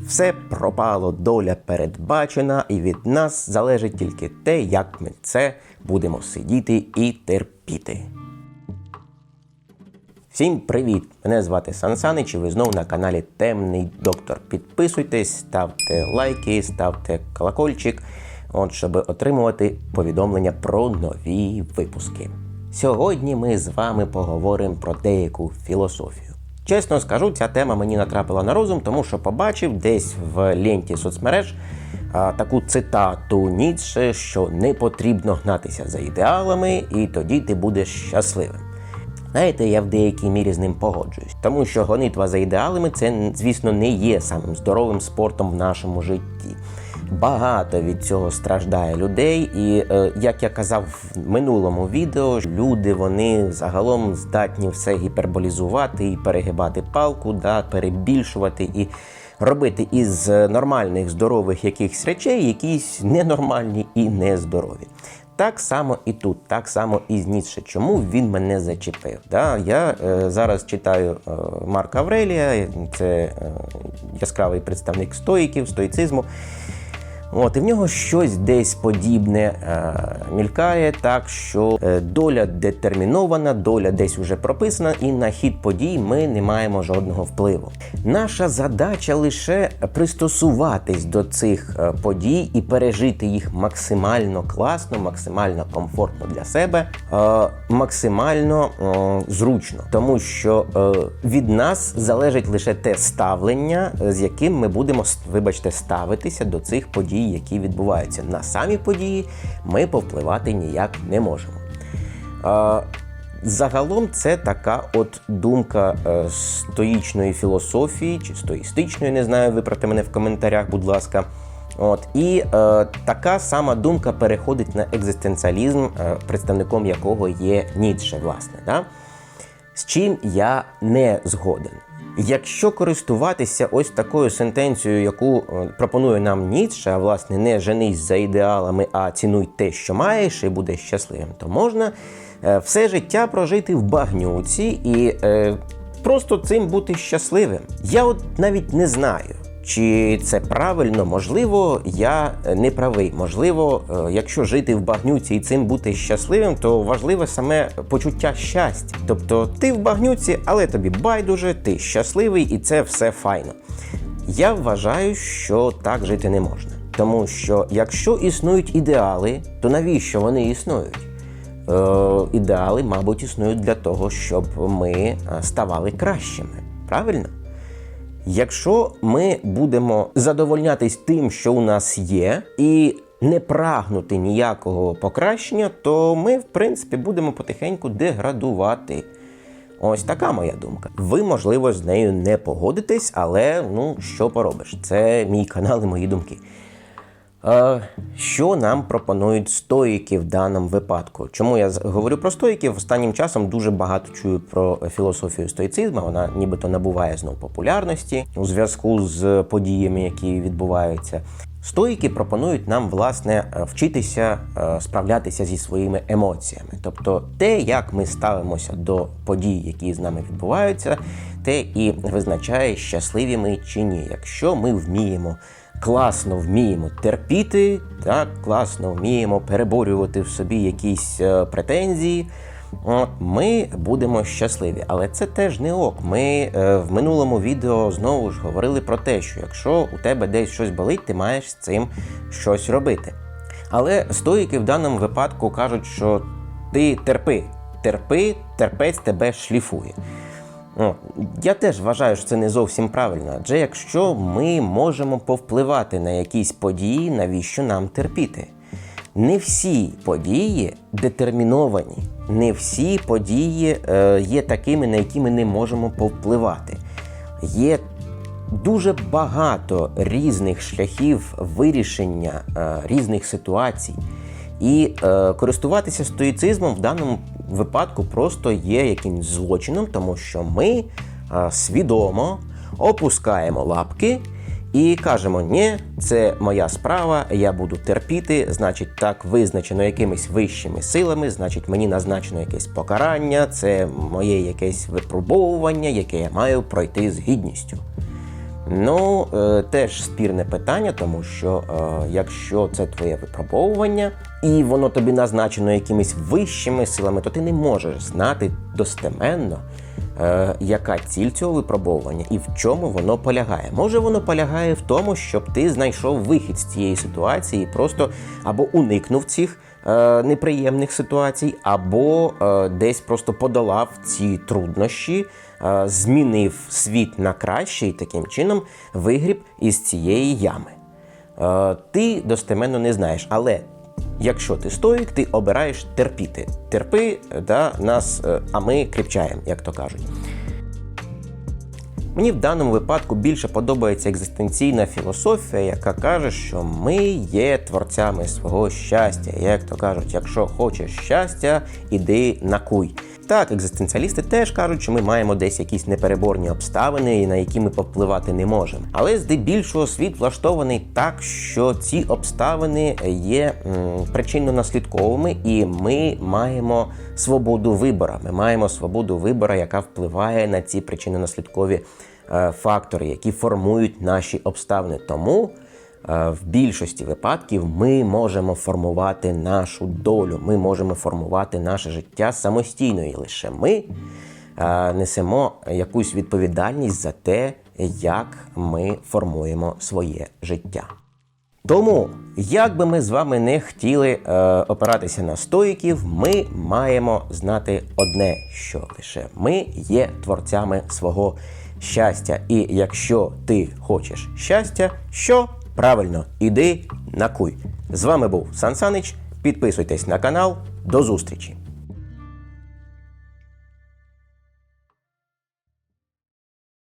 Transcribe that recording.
Все пропало, доля передбачена, і від нас залежить тільки те, як ми це будемо сидіти і терпіти. Всім привіт! Мене звати Сан Санич і ви знову на каналі Темний Доктор. Підписуйтесь, ставте лайки, ставте колокольчик, от, щоб отримувати повідомлення про нові випуски. Сьогодні ми з вами поговоримо про деяку філософію. Чесно скажу, ця тема мені натрапила на розум, тому що побачив десь в ленті соцмереж а, таку цитату Ніцше, що не потрібно гнатися за ідеалами, і тоді ти будеш щасливим. Знаєте, я в деякій мірі з ним погоджуюсь, тому що гонитва за ідеалами це, звісно, не є самим здоровим спортом в нашому житті. Багато від цього страждає людей, і е, як я казав в минулому відео, люди вони загалом здатні все гіперболізувати і перегибати палку, да, перебільшувати і робити із нормальних здорових якихось речей якісь ненормальні і нездорові. Так само і тут, так само і з Ніцше. Чому він мене зачепив? Да? Я е, зараз читаю е, Марка Аврелія, це е, яскравий представник стоїків, стоїцизму. От, і в нього щось десь подібне е, мількає, так що е, доля детермінована, доля десь уже прописана, і на хід подій ми не маємо жодного впливу. Наша задача лише пристосуватись до цих е, подій і пережити їх максимально класно, максимально комфортно для себе, е, максимально е, зручно, тому що е, від нас залежить лише те ставлення, е, з яким ми будемо вибачте ставитися до цих подій які відбуваються на самі події, ми повпливати ніяк не можемо. Загалом це така от думка е, стоїчної філософії чи стоїстичної, не знаю, виправте мене в коментарях, будь ласка. От І е, така сама думка переходить на екзистенціалізм, е, представником якого є Ніцше, власне. Да? З чим я не згоден. Якщо користуватися ось такою сентенцією, яку е, пропонує нам Ніцше, а власне не женись за ідеалами, а цінуй те, що маєш, і будеш щасливим, то можна е, все життя прожити в багнюці і е, просто цим бути щасливим. Я от навіть не знаю. Чи це правильно? Можливо, я не правий. Можливо, е, якщо жити в багнюці і цим бути щасливим, то важливе саме почуття щастя. Тобто ти в багнюці, але тобі байдуже, ти щасливий і це все файно. Я вважаю, що так жити не можна. Тому що якщо існують ідеали, то навіщо вони існують? Е, Ідеали, мабуть, існують для того, щоб ми е, ставали кращими. Правильно? Якщо ми будемо задовольнятись тим, що у нас є, і не прагнути ніякого покращення, то ми, в принципі, будемо потихеньку деградувати. Ось така моя думка. Ви, можливо, з нею не погодитесь, але ну що поробиш? Це мій канал і мої думки. Що нам пропонують стоїки в даному випадку? Чому я говорю про стоїків? Останнім часом дуже багато чую про філософію стоїцизму. Вона нібито набуває знову популярності у зв'язку з подіями, які відбуваються. Стоїки пропонують нам власне вчитися справлятися зі своїми емоціями. Тобто, те, як ми ставимося до подій, які з нами відбуваються, те і визначає, щасливі ми чи ні. Якщо ми вміємо класно вміємо терпіти, так, класно вміємо переборювати в собі якісь е, претензії, ми будемо щасливі. Але це теж не ок. Ми е, в минулому відео знову ж говорили про те, що якщо у тебе десь щось болить, ти маєш з цим щось робити. Але стоїки в даному випадку кажуть, що ти терпи, терпи, терпець тебе шліфує. Я теж вважаю, що це не зовсім правильно. Адже якщо ми можемо повпливати на якісь події, навіщо нам терпіти? Не всі події детерміновані, не всі події е, є такими, на які ми не можемо повпливати. Є дуже багато різних шляхів вирішення е, різних ситуацій. І е, користуватися стоїцизмом в даному випадку просто є якимсь злочином, тому що ми свідомо опускаємо лапки і кажемо, ні, це моя справа, я буду терпіти, значить, так визначено якимись вищими силами, значить, мені назначено якесь покарання, це моє якесь випробовування, яке я маю пройти з гідністю. Ну, е, теж спірне питання, тому що е, якщо це твоє випробовування і воно тобі назначено якимись вищими силами, то ти не можеш знати достеменно, е, яка ціль цього випробовування і в чому воно полягає. Може, воно полягає в тому, щоб ти знайшов вихід з цієї ситуації, і просто або уникнув цих неприємних ситуацій, або е, десь просто подолав ці труднощі, змінив світ на краще і таким чином вигріб із цієї ями. Е, ти достеменно не знаєш, але якщо ти стоїк, ти обираєш терпіти. Терпи, да, нас, е, а ми кріпчаємо, як то кажуть. Мені в даному випадку більше подобається екзистенційна філософія, яка каже, що ми є творцями свого щастя. Як то кажуть, якщо хочеш щастя, іди на куй. Так, екзистенціалісти теж кажуть, що ми маємо десь якісь непереборні обставини, на які ми повпливати не можемо. Але здебільшого світ влаштований так, що ці обставини є причинно-наслідковими, і ми маємо свободу вибора. Ми маємо свободу вибора, яка впливає на ці причинно-наслідкові е, фактори, які формують наші обставини. Тому в більшості випадків ми можемо формувати нашу долю, ми можемо формувати наше життя самостійно, і лише ми е, несемо якусь відповідальність за те, як ми формуємо своє життя. Тому, як би ми з вами не хотіли е, опиратися на стоїків, ми маємо знати одне, що лише ми є творцями свого щастя. І якщо ти хочеш щастя, що правильно, іди на куй. З вами був Сан Санич. Підписуйтесь на канал. До зустрічі!